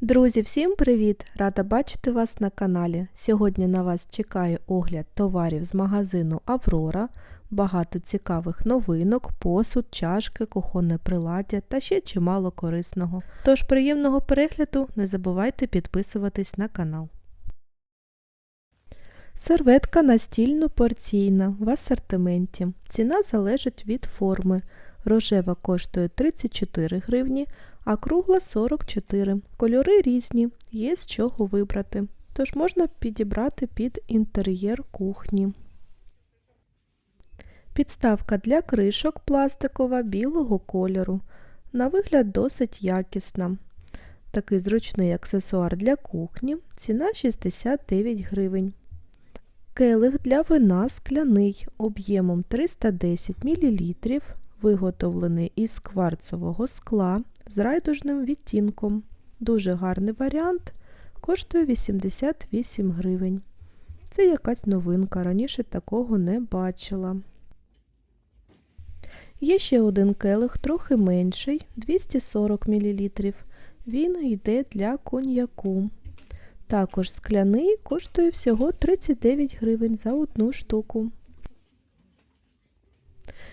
Друзі, всім привіт! Рада бачити вас на каналі. Сьогодні на вас чекає огляд товарів з магазину Аврора, багато цікавих новинок, посуд, чашки, кухонне приладдя та ще чимало корисного. Тож приємного перегляду, не забувайте підписуватись на канал. Серветка настільно-порційна в асортименті. Ціна залежить від форми. Рожева коштує 34 гривні, а кругла 44. Кольори різні, є з чого вибрати. Тож можна підібрати під інтер'єр кухні. Підставка для кришок пластикова білого кольору. На вигляд досить якісна. Такий зручний аксесуар для кухні. Ціна 69 гривень. Келих для вина скляний об'ємом 310 мл, виготовлений із кварцового скла з райдужним відтінком. Дуже гарний варіант, коштує 88 гривень. Це якась новинка, раніше такого не бачила. Є ще один келих, трохи менший, 240 мл. Він йде для коньяку. Також скляний коштує всього 39 гривень за одну штуку.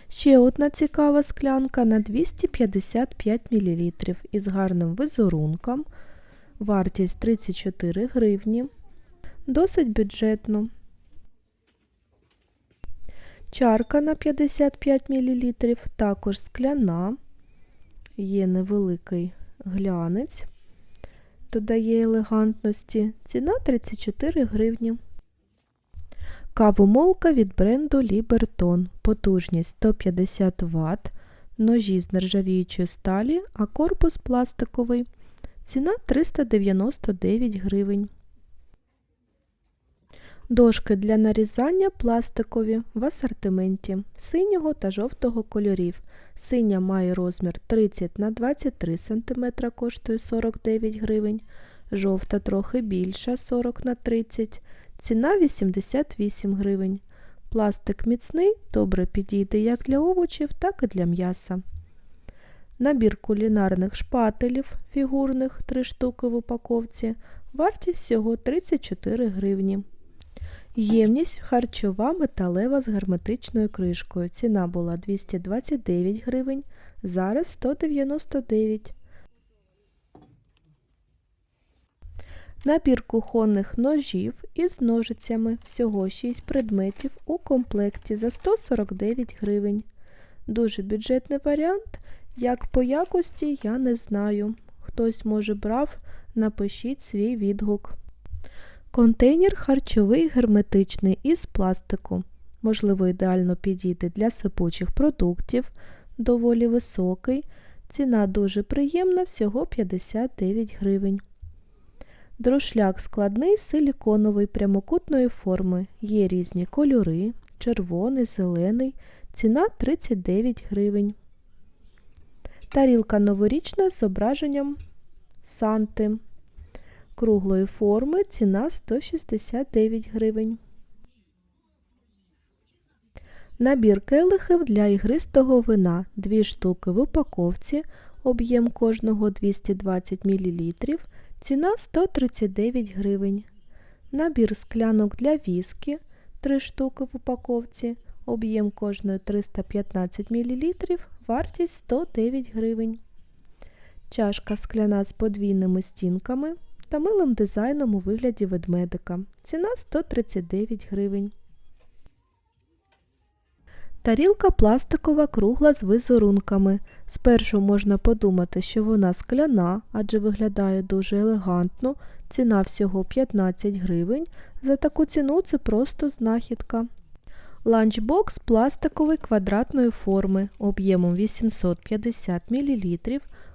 Ще одна цікава склянка на 255 мл із гарним візерунком. Вартість 34 гривні. Досить бюджетно. Чарка на 55 мл, також скляна. Є невеликий глянець, додає елегантності. Ціна 34 гривні. Кавомолка від бренду Лібертон. Потужність 150 Вт, ножі з нержавіючої сталі, а корпус пластиковий. Ціна 399 гривень. Дошки для нарізання пластикові в асортименті синього та жовтого кольорів. Синя має розмір 30 на 23 см, коштує 49 гривень. Жовта трохи більша 40 на 30 Ціна 88 гривень. Пластик міцний, добре підійде як для овочів, так і для м'яса. Набір кулінарних шпателів фігурних 3 штуки в упаковці. Вартість всього 34 гривні. Ємність харчова металева з герметичною кришкою. Ціна була 229 гривень, зараз 199 Набір кухонних ножів із ножицями. Всього 6 предметів у комплекті за 149 гривень. Дуже бюджетний варіант. Як по якості, я не знаю. Хтось, може, брав, напишіть свій відгук. Контейнер харчовий герметичний із пластику. Можливо, ідеально підійде для сипучих продуктів, доволі високий. Ціна дуже приємна, всього 59 гривень. Друшляк складний силіконовий прямокутної форми. Є різні кольори, червоний, зелений, ціна 39 гривень. Тарілка новорічна з зображенням Санти. Круглої форми ціна 169 гривень. Набір келихів для ігристого вина. Дві штуки в упаковці, об'єм кожного 220 мл. Ціна 139 гривень. Набір склянок для віскі 3 штуки в упаковці. Об'єм кожної 315 мл, вартість 109 гривень. Чашка скляна з подвійними стінками та милим дизайном у вигляді ведмедика. Ціна 139 гривень. Тарілка пластикова кругла з візерунками. Спершу можна подумати, що вона скляна, адже виглядає дуже елегантно. Ціна всього 15 гривень. За таку ціну це просто знахідка. Ланчбокс пластиковий квадратної форми об'ємом 850 мл,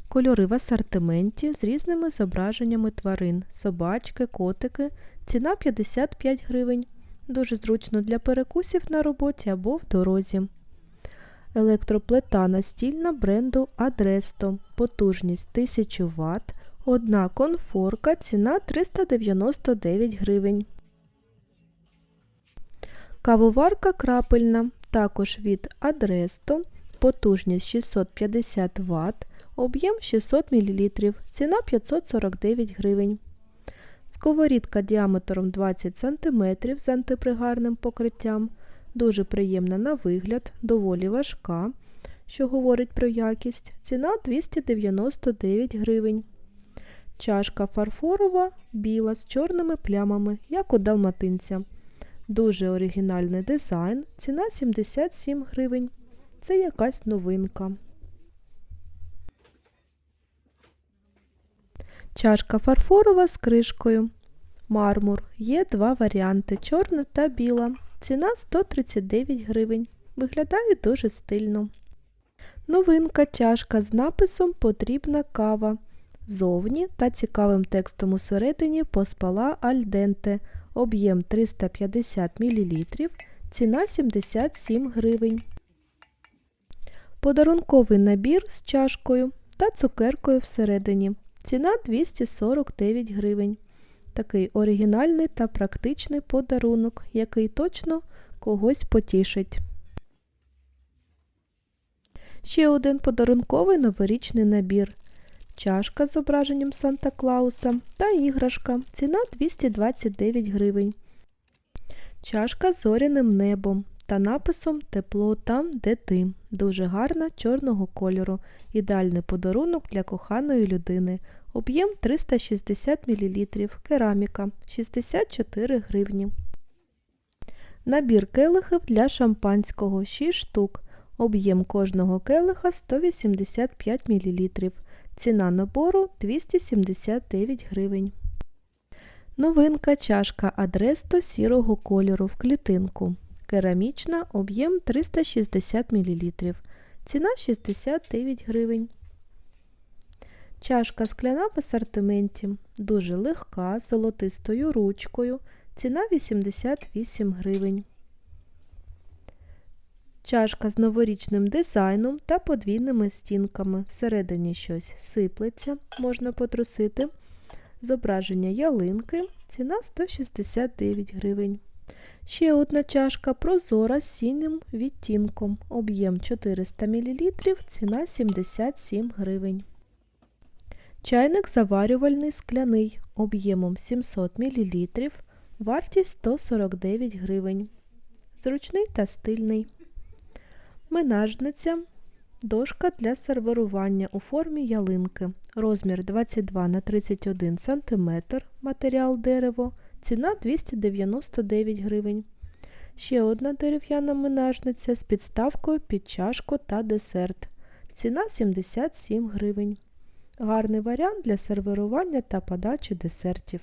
кольори в асортименті з різними зображеннями тварин, собачки, котики. Ціна 55 гривень. Дуже зручно для перекусів на роботі або в дорозі. Електроплита настільна бренду Adresto. Потужність 1000 Вт. Одна конфорка, ціна 399 гривень. Кавоварка крапельна, також від Adresto. Потужність 650 Вт. об'єм 600 мл, ціна 549 гривень. Сковорідка діаметром 20 см з антипригарним покриттям. Дуже приємна на вигляд, доволі важка, що говорить про якість. Ціна 299 гривень. Чашка фарфорова, біла з чорними плямами, як у далматинця. Дуже оригінальний дизайн, ціна 77 гривень. Це якась новинка. Чашка фарфорова з кришкою. Мармур. Є два варіанти чорна та біла. Ціна 139 гривень. Виглядає дуже стильно. Новинка чашка з написом Потрібна кава. Зовні та цікавим текстом усередині поспала альденте. Об'єм 350 мл. Ціна 77 гривень. Подарунковий набір з чашкою та цукеркою всередині. Ціна 249 гривень. Такий оригінальний та практичний подарунок, який точно когось потішить. Ще один подарунковий новорічний набір. Чашка з зображенням Санта Клауса та іграшка. Ціна 229 гривень. Чашка з зоряним небом та написом Тепло там, де ти. Дуже гарна чорного кольору. Ідеальний подарунок для коханої людини. Об'єм 360 мл. Кераміка 64 гривні. Набір келихів для шампанського 6 штук. Об'єм кожного келиха 185 мл. Ціна набору 279 гривень. Новинка чашка Адресто сірого кольору в клітинку. Керамічна, об'єм 360 мл. Ціна 69 гривень. Чашка скляна в асортименті. Дуже легка, з золотистою ручкою. Ціна 88 гривень. Чашка з новорічним дизайном та подвійними стінками. Всередині щось сиплеться, можна потрусити. Зображення ялинки. Ціна 169 гривень. Ще одна чашка прозора з синім відтінком. Об'єм 400 мл, ціна 77 гривень. Чайник заварювальний скляний об'ємом 700 мл, вартість 149 гривень. Зручний та стильний. Менажниця. Дошка для сервірування у формі ялинки. Розмір 22 на 31 см, матеріал дерево, ціна 299 гривень. Ще одна дерев'яна менажниця з підставкою під чашку та десерт. Ціна 77 гривень. Гарний варіант для сервірування та подачі десертів.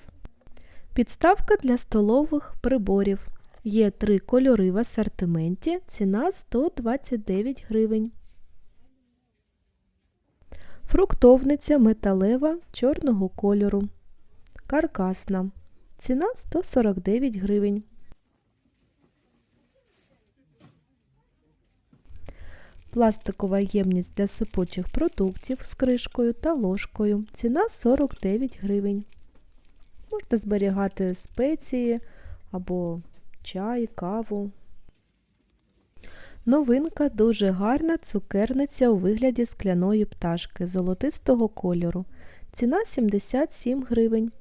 Підставка для столових приборів. Є три кольори в асортименті, ціна 129 гривень. Фруктовниця металева чорного кольору. Каркасна. Ціна 149 гривень. Пластикова ємність для сипучих продуктів з кришкою та ложкою. Ціна 49 гривень. Можна зберігати спеції або чай, каву. Новинка дуже гарна цукерниця у вигляді скляної пташки золотистого кольору. Ціна 77 гривень.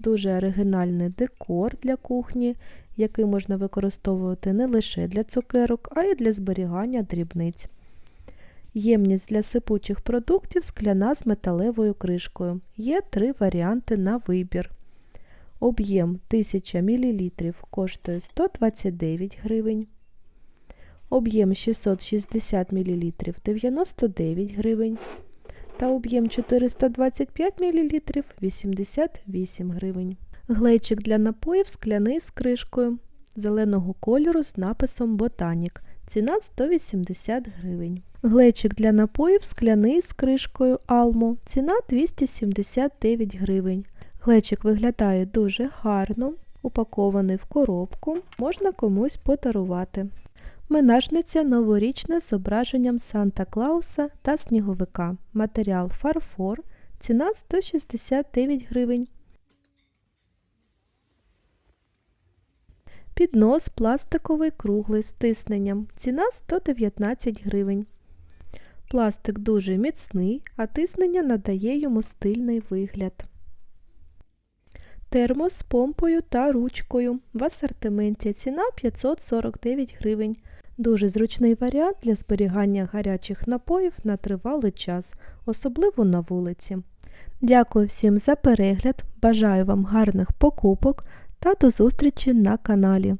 Дуже оригінальний декор для кухні, який можна використовувати не лише для цукерок, а й для зберігання дрібниць. Ємність для сипучих продуктів скляна з металевою кришкою. Є три варіанти на вибір. Об'єм 1000 мл коштує 129 гривень. Об'єм 660 мл 99 гривень. Та об'єм 425 мл 88 гривень. Глечик для напоїв скляний з кришкою зеленого кольору з написом Ботанік. Ціна 180 гривень. Глечик для напоїв скляний з кришкою Алмо. Ціна 279 гривень. Глечик виглядає дуже гарно, упакований в коробку, можна комусь подарувати. Менажниця новорічна з зображенням Санта Клауса та сніговика. Матеріал фарфор. Ціна 169 гривень. Піднос пластиковий круглий з тисненням. Ціна 119 гривень. Пластик дуже міцний, а тиснення надає йому стильний вигляд. Термос з помпою та ручкою. В асортименті ціна 549 гривень. Дуже зручний варіант для зберігання гарячих напоїв на тривалий час, особливо на вулиці. Дякую всім за перегляд, бажаю вам гарних покупок та до зустрічі на каналі.